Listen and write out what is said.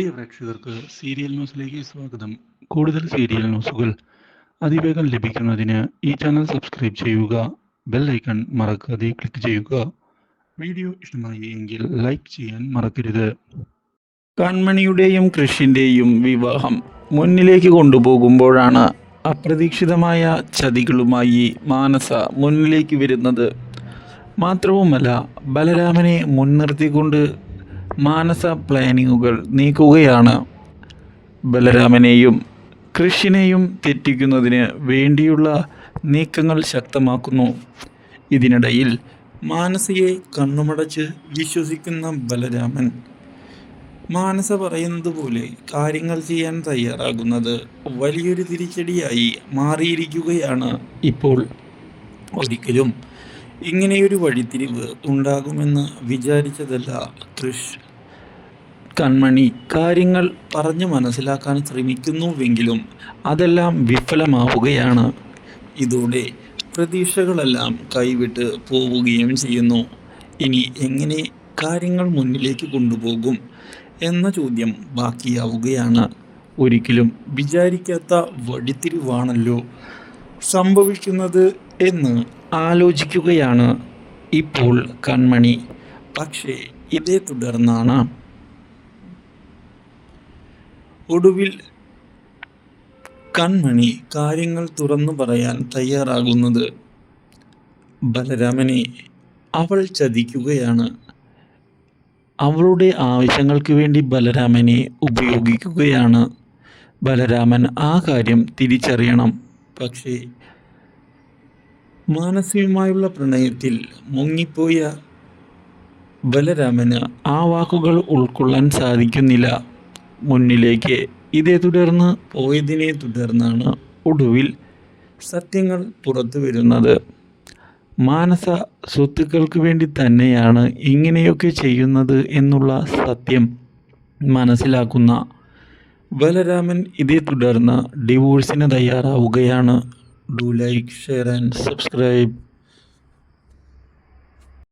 പ്രിയ പ്രേക്ഷകർക്ക് സീരിയൽ ന്യൂസിലേക്ക് സ്വാഗതം. കൂടുതൽ സീരിയൽ ന്യൂസുകൾ അതിവേഗം ലഭിക്കുന്നതിന് ഈ ചാനൽ സബ്സ്ക്രൈബ് ചെയ്യുക ബെൽ ഐക്കൺ മറക്കാതെ ക്ലിക്ക് ചെയ്യുക. വീഡിയോ ഇഷ്ടമായി എങ്കിൽ ലൈക്ക് ചെയ്യാൻ മറക്കരുത്. കൺമണിയുടെയും കൃഷിന്റെയും വിവാഹം മുന്നിലേക്ക് കൊണ്ടുപോകുമ്പോഴാണ് അപ്രതീക്ഷിതമായ ചതികളുമായി മാനസ മുന്നിലേക്ക് വരുന്നത്. മാത്രവുമല്ല ബലരാമനെ മുൻനിർത്തിക്കൊണ്ട് മാനസ പ്ലാനിങ്ങുകൾ നീക്കുകയാണ് ബലരാമനെയും കൃഷിനെയും തെറ്റിക്കുന്നതിന് വേണ്ടിയുള്ള നീക്കങ്ങൾ ശക്തമാക്കുന്നു. ഇതിനിടയിൽ മാനസയെ കണ്ണുമടച്ച് വിശ്വസിക്കുന്ന ബലരാമൻ മാനസ പറയുന്നത് പോലെ കാര്യങ്ങൾ ചെയ്യാൻ തയ്യാറാകുന്നത് വലിയൊരു തിരിച്ചടിയായി മാറിയിരിക്കുകയാണ്. ഇപ്പോൾ ഒരിക്കലും ഇങ്ങനെയൊരു വഴിത്തിരിവ് ഉണ്ടാകുമെന്ന് വിചാരിച്ചതല്ല കൃഷ് കൺമണി കാര്യങ്ങൾ പറഞ്ഞു മനസ്സിലാക്കാൻ ശ്രമിക്കുന്നുവെങ്കിലും അതെല്ലാം വിഫലമാവുകയാണ്. ഇതോടെ പ്രതീക്ഷകളെല്ലാം കൈവിട്ട് പോവുകയും ചെയ്യുന്നു. ഇനി എങ്ങനെ കാര്യങ്ങൾ മുന്നിലേക്ക് കൊണ്ടുപോകും എന്ന ചോദ്യം ബാക്കിയാവുകയാണ്. ഒരിക്കലും വിചാരിക്കാത്ത വഴിത്തിരിവാണല്ലോ സംഭവിക്കുന്നത് എന്ന് ആലോചിക്കുകയാണ് ഇപ്പോൾ കൺമണി. പക്ഷേ ഇതേ തുടർന്നാണ് ഒടുവിൽ കൺമണി കാര്യങ്ങൾ തുറന്നു പറയാൻ തയ്യാറാകുന്നത്. ബലരാമനെ അവൾ ചതിക്കുകയാണ്. അവളുടെ ആവശ്യങ്ങൾക്ക് വേണ്ടി ബലരാമനെ ഉപയോഗിക്കുകയാണ്. ബലരാമൻ ആ കാര്യം തിരിച്ചറിയണം. പക്ഷേ മാനസികമായുള്ള പ്രണയത്തിൽ മുങ്ങിപ്പോയ ബലരാമന് ആ വാക്കുകൾ ഉൾക്കൊള്ളാൻ സാധിക്കുന്നില്ല. മുന്നിലേക്ക്. ഇതേ തുടർന്ന് പോയതിനെ തുടർന്നാണ് ഒടുവിൽ സത്യങ്ങൾ പുറത്തു വരുന്നത്. മാനസ സ്വത്തുക്കൾക്ക് വേണ്ടി തന്നെയാണ് ഇങ്ങനെയൊക്കെ ചെയ്യുന്നത് എന്നുള്ള സത്യം മനസ്സിലാക്കുന്ന ബലരാമൻ ഇതേ തുടർന്ന് ഡിവോഴ്സിന് തയ്യാറാവുകയാണ്. Do like share and subscribe